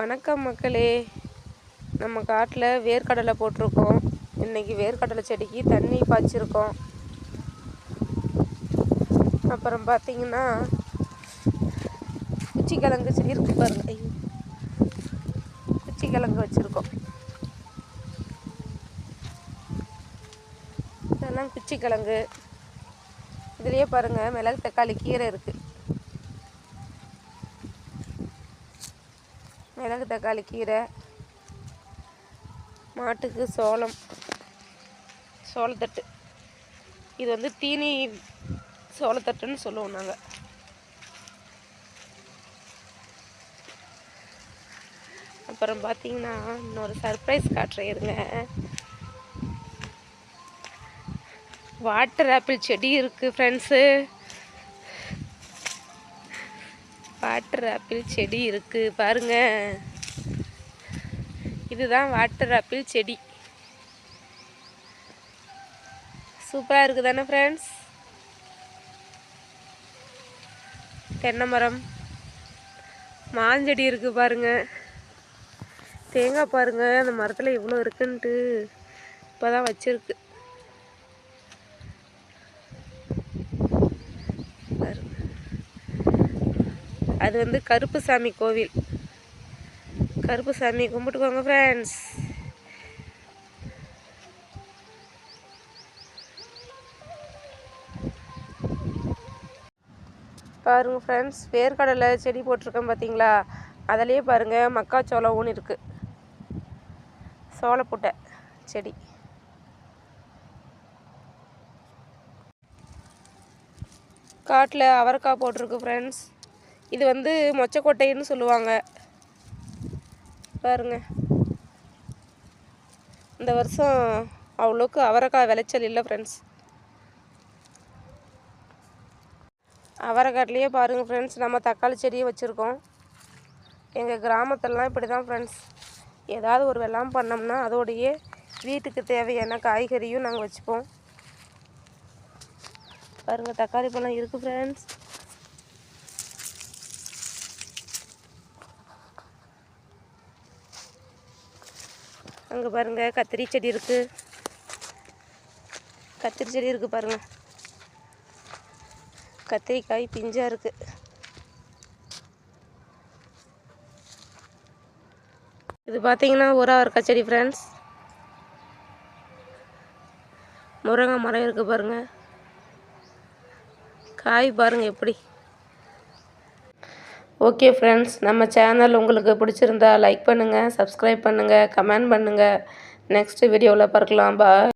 வணக்கம் மக்களே. நம்ம காட்டில் வேர்க்கடலை போட்டிருக்கோம். இன்றைக்கி வேர்க்கடலை செடிக்கு தண்ணி பாய்ச்சிருக்கோம். அப்புறம் பார்த்தீங்கன்னா குச்சிக்கிழங்கு செடி இருக்கு பாருங்க. குச்சிக்கிழங்கு வச்சுருக்கோம். இதெல்லாம் குச்சிக்கிழங்கு. இதுலேயே பாருங்கள் மிளகு தக்காளி கீரை இருக்குது மிளகு தக்காளி கீரை மாட்டுக்கு சோளம் சோளத்தட்டு. இது வந்து தீனி சோளத்தட்டுன்னு சொல்லுவோம் நாங்கள் அப்புறம் பார்த்தீங்கன்னா இன்னொரு சர்ப்ரைஸ் காட்டுறேன் இருங்க. வாட்டர் ஆப்பிள் செடி இருக்குது ஃப்ரெண்ட்ஸு வாட்டர் ஆப்பிள் செடி இருக்குது பாருங்க. இதுதான் வாட்டர் ஆப்பிள் செடி. சூப்பராக இருக்குது தானே ஃப்ரெண்ட்ஸ் தென்னை மரம். மாஞ்செடி இருக்குது பாருங்க. தேங்காய் பாருங்கள் அந்த மரத்தில் இவ்வளோ இருக்குன்ட்டு இப்போ தான் வச்சுருக்கு. அது வந்து கருப்புசாமி கோவில். கருப்புசாமி கும்பிட்டுக்கோங்க ஃப்ரெண்ட்ஸ் பாருங்கள் ஃப்ரெண்ட்ஸ் வேர்க்கடலை செடி போட்டிருக்கேன் பார்த்தீங்களா அதிலேயே பாருங்கள் மக்காச்சோளம் ஊனி இருக்குது சோளப்புட்டை செடி. காட்டில் அவரைக்காய் போட்டிருக்கு ஃப்ரெண்ட்ஸ் இது வந்து மொச்சக்கொட்டைன்னு சொல்லுவாங்க. பாருங்க. இந்த வருஷம் அவ்வளோக்கு அவரைக்காய் விளைச்சல் இல்லை ஃப்ரெண்ட்ஸ் அவரைக்காட்லேயே பாருங்கள் ஃப்ரெண்ட்ஸ் நம்ம தக்காளி செடியை வச்சுருக்கோம். எங்கள் கிராமத்துலலாம் இப்படி தான் ஃப்ரெண்ட்ஸ் ஏதாவது ஒரு வெள்ளாம் பண்ணோம்னா அதோடையே வீட்டுக்கு தேவையான காய்கறியும் நாங்கள் வச்சுப்போம். பாருங்கள் தக்காளி பழம் இருக்குது ஃப்ரெண்ட்ஸ் அங்கே பாருங்கள் கத்திரி செடி இருக்குது கத்திரி செடி இருக்குது பாருங்கள் கத்திரிக்காய் பிஞ்சாக இருக்குது இது பார்த்தீங்கன்னா ஒரு அவரக்காய் செடி ஃப்ரெண்ட்ஸ் முருங்கை மரம் இருக்குது பாருங்கள் காய் பாருங்கள் எப்படி. ஓகே ஃப்ரெண்ட்ஸ் நம்ம சேனல் உங்களுக்கு பிடிச்சிருந்தா லைக் பண்ணுங்கள் சப்ஸ்கிரைப் பண்ணுங்கள் கமெண்ட் பண்ணுங்கள் நெக்ஸ்ட் வீடியோவில் பார்க்கலாம். பாய்